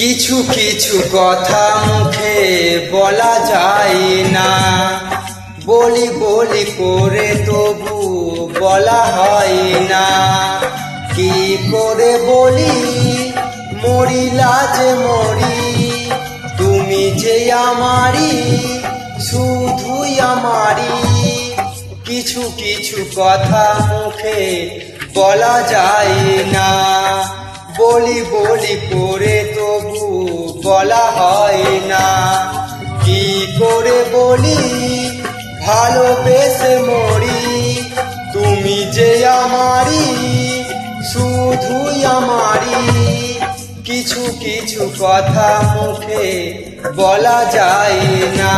কিছু কিছু কথা মুখে বলা যায় না। বলি বলি করে তবু বলা হয় না। কি করে বলি? মরিলা যে মরি, তুমি যে আমারি, শুধুই আমারি। কিছু কিছু কথা মুখে বলা যায় না। বলি বলি করে বলা হয় না। কি করে বলি? ভালোবেসে মরি। তুমি যে আমারি শুধুই আমারি কিছু কিছু কথা মুখে বলা যায় না।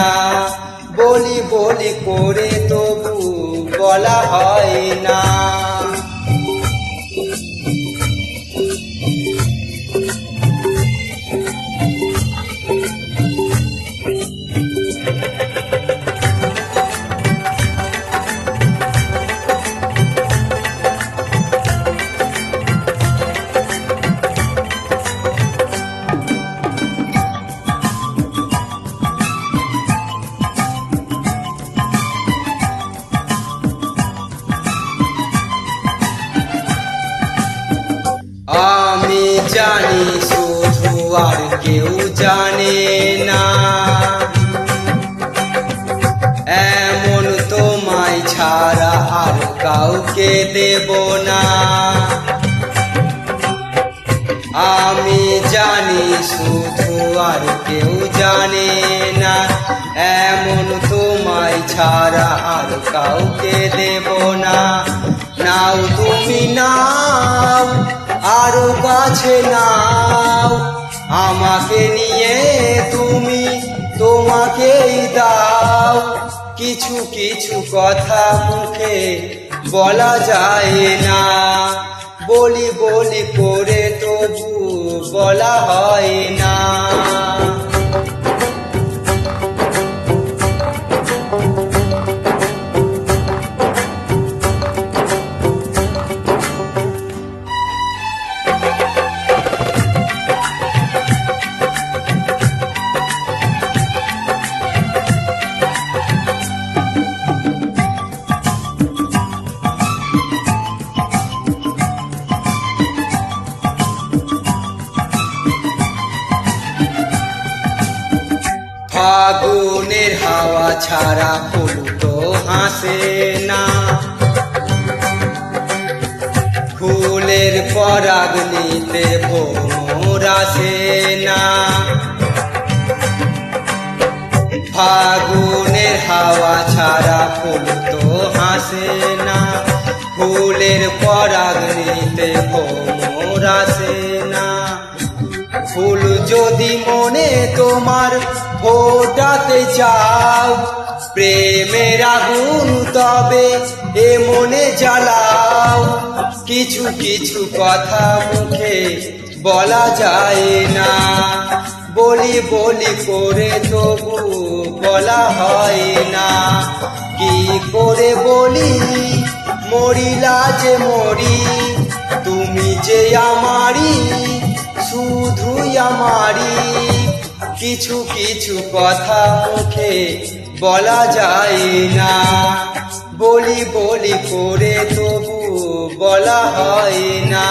বলি বলি করে তবু বলা হয় না। জানি শুধু আর কেউ জানে না এমন তোমায় ছাড়া আর কাউকে দেব না আমি জানি শুধু আর কেউ জানে না এমন তোমায় ছাড়া আর কাউকে দেব না নাও তুমি নাও আরও কাছে নাও। আমাকে নিয়ে তুমি তোমাকেই দাও। কিছু কিছু কথা মুখে বলা যায় না। বলি বলি করে তবু বলা হয় না। ফাগুনের হাওয়া ছাড়া ফুল তো হাসে না। ফুলের পরাগ নিতে ভোর আসে না। ফাগুনের হাওয়া ছাড়া ফুল তো হাসে না। ফুলের পরাগ নিতে ভোর আসে না। ফুল যদি মনে তোমার ফোটাতে চাও। প্রেমের আগুন তবে এ মনে জ্বালাও। কিছু কিছু কথা মুখে বলা যায় না। বলি বলি করে তবু বলা হয় না। কি করে বলি? মরিলা যে মরি, তুমি যে আমারি শুধুই আমারি কিছু কিছু কথা মুখে বলা যায় না। বলি বলি করে তবু বলা হয় না।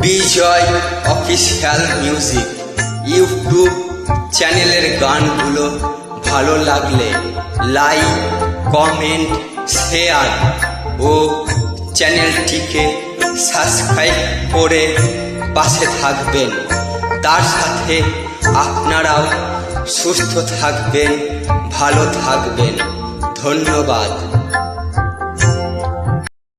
বিজয় অফিসিয়াল মিউজিক ইউটিউব চ্যানেলের গানগুলো ভালো লাগলে লাইক, কমেন্ট, শেয়ার ও চ্যানেলটিকে সাবস্ক্রাইব করে পাশে থাকবেন। তার সাথে আপনারাও সুস্থ থাকবেন, ভালো থাকবেন। ধন্যবাদ।